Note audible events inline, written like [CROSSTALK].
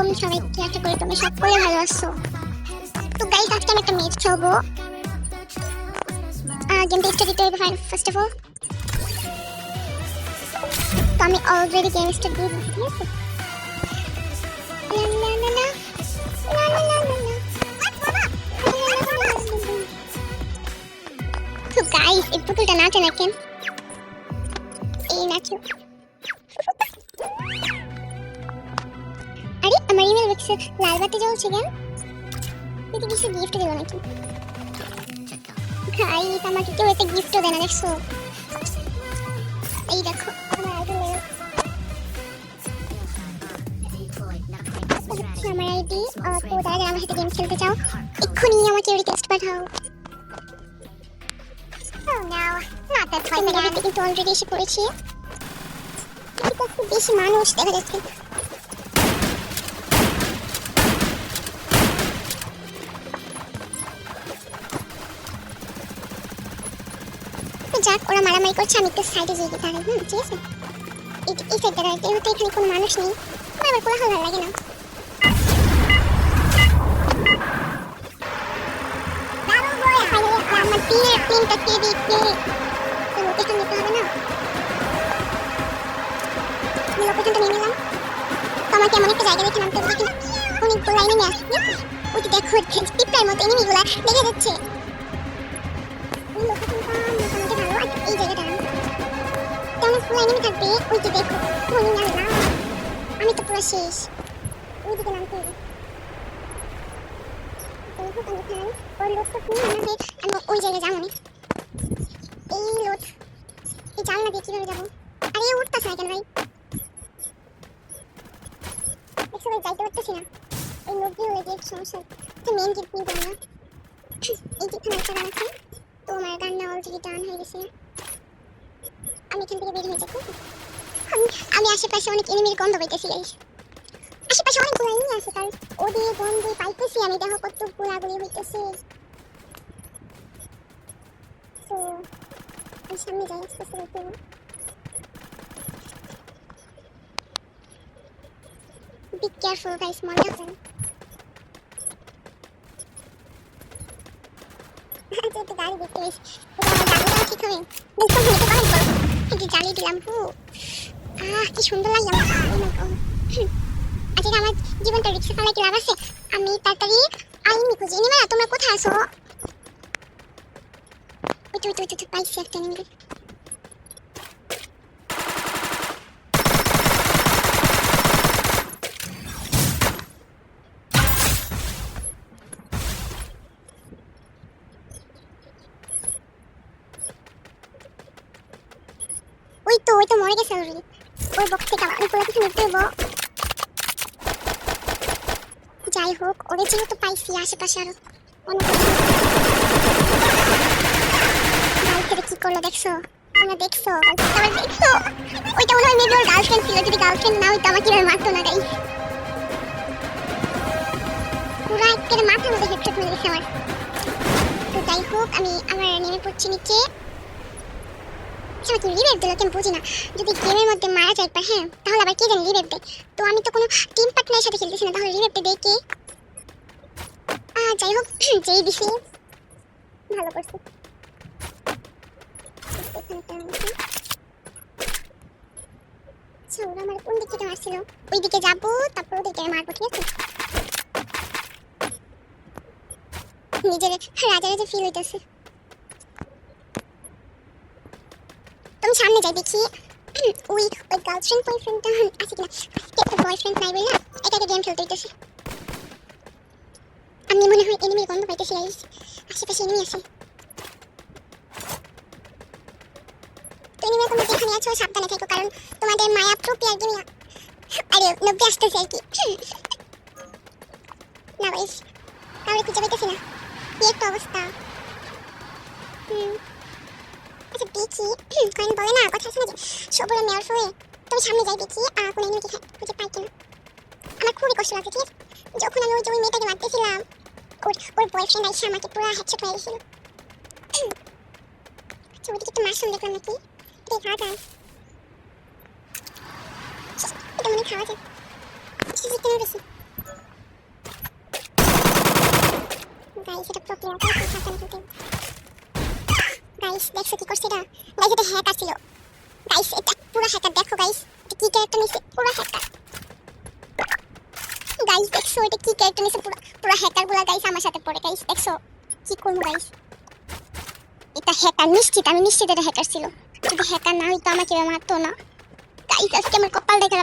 আলাইকুম সবাইকে আশা করি তুমি সকলে ভালো আছো তো গাইস আজকে আমি একটা ম্যাচ খেলব গেমটা স্টার্ট দিতে হবে ফার্স্ট অফ অল তো আমি অলরেডি গেম স্টার্ট দিয়ে দিচ্ছি। তো গাইস এই পুতুলটা নাচে না এই নাচো আমার ইমেল বক্সে লাল বাতি জ্বলছে কেন? এতে কিছু গিফট দেবো নাকি? গাইস আমাকে কেউ একটা গিফট দেয় না, দেখছ? এই দেখো, আমার আইডি আমার আইডি তো আমার সাথে গেম খেলতে চাও, এক্ষুনি আমাকে রিকোয়েস্ট পাঠাও. কিন্তু অলরেডি এসে পড়েছি। বেশি মানুষ দেখা যাচ্ছে। যাক, ওরা মারামারি করছে, আমি একটু সাইডে গিয়ে দাঁড়াই হুম ঠিক আছে? এই সাইডটা দাঁড়াই, যেহেতু এখানে কোনো মানুষ নেই, আমার কোলাহল ভালো লাগে না। আমার তো না? তো আমাকে দেখে মতো এনিমিগুলা যাচ্ছে। তো এনিমি থাকবে ওই যে দেখো মনে না না আমি তো পুরো শেষ ওই দিকে নামতে যাই হোক আমি ওই জায়গায় যাব না এই জানলা দিয়ে কীভাবে যাব আরে উঠতেছে না কেন ভাই দেখছ ভাই যাইতে পারতেছি না ওই সমস্যা তো মেন গেট না এই যেখানে একটা তো অলরেডি ডান হয়ে গেছে আমি এখান থেকে বের হয়ে যাব আমি আশেপাশে অনেক এনিমির গন্ধ পাইতেছি গাইস আশেপাশে অনেকগুলো এনিমি আছে তার ওদের গন্ধে পাইতেছি আমি দেখো কত গোলাগুলি হইতেছে। তো আমি যাই, আস্তে আস্তে দেখতে কেয়ারফুল গাইস মনে রাখবেন [LAUGHS] গাড়ি দেখতে বেশ ঠিক হবে একটু জ্বালিয়ে দিলাম, হু। আহ, কি সুন্দর লাগে আমার। Oh। আজকে আমার জীবনটা রিক্সা চালাই কি লাভ আছে? আমি তাড়াতাড়ি আইনি খুঁজি। নিমা তোমরা কোথায় আছো? ওই তো ওই তো পাইছি একটা নিমে মরে গেছে অলরেডি ওই বক্স থেকে আবার পুরো কিছু নিতে হব যাই হোক, ওদের যেহেতু পাইছি আশেপাশে আরও অনেক থেকে কি করল দেখছ? তোমরা দেখছ? দেখছ? ওইটা মনে হয় ওর গার্লফ্রেন্ড ছিল, যদি গার্লফ্রেন্ড না হইতো মারতো না গাই পুরো মাথার মধ্যে হেডশট মেরে গেছে আমার। তো যাই হোক, আমি আমার নেমে পড়ছি নিচে। আমাকে রিভেভ দিল কেন বুঝি না। যদি গেমের মধ্যে মারা যায় একবার হ্যাঁ তাহলে আবার কে জানি রিভেভ দেয় তো আমি তো কোনো টিম পার্টনারের সাথে খেলতেছি না, তাহলে রিভেভটা দেয় কে? যাই হোক, [CLEARS THROAT] যেই দিছি ভালো করছি। আচ্ছা যাব, তারপর ওদেরকে মারবো, ঠিক নিজের রাজা রাজা ফিল হইতেছে। তুমি যাই দেখি। ওই ওই গার্লফ্রেন্ড বয়ফ্রেন্ডটা আছে কিনা? আজকে তো বয়ফ্রেন্ড নাই বলে একা গেম খেলতে হইতেছে। আমি মনে হয় এনিমির গন্ধ পাইতেছি গাইস আশেপাশে এনিমি আছে। তো এনিমি তোমরা যেখানে আছো, সাবধানে থেকো, কারণ তোমাদের মায়া প্রপি আর গেমিয়া আরে, নব্বই আসতেছে আর কি। না গাইস কাউরে খুঁজে পাইতেছি না। কি একটা অবস্থা। হুম। কাছে দেখি কয়েন বলে না, কথা আছে যে সবুরে মেয়র হয়ে তুমি সামনে যাই দেখি আর কোনো ইউনিটি খুঁজে পাই কিনা। আমার খুবই কষ্ট লাগছে, ঠিক আছে? যখন আমি ওই যে ওই মেয়েটাকে মারতেছিলাম, ওর ওর বয়ফ্রেন্ড আইসা আমাকে পুরো হেডশট মেরে গেছিল আচ্ছা ওইদিকে তো মাশরুম দেখলাম নাকি? এটা খাওয়া যায় এটা মনে খাওয়া যায়। কেন বেশি গাইস এটা গাইস দেখছ কি করছে এটা গাইস এটা হ্যাকার ছিল। গাইস এটা পুরো হ্যাকার দেখো গাইস এটা কি ক্যারেক্টার নিছে পুরো হ্যাকার গাইস দেখছ, এটা কি ক্যারেক্টার নিছে পুরো পুরো হ্যাকারগুলা গাইস আমার সাথে পড়ে। গাইস দেখছ, কি করব গাইস এটা হ্যাকার নিশ্চিত, আমি নিশ্চিত এটা হ্যাকার ছিল। যদি হ্যাকার না হইতো আমাকে মারতো না। গাইস আজকে আমার কপাল দেখে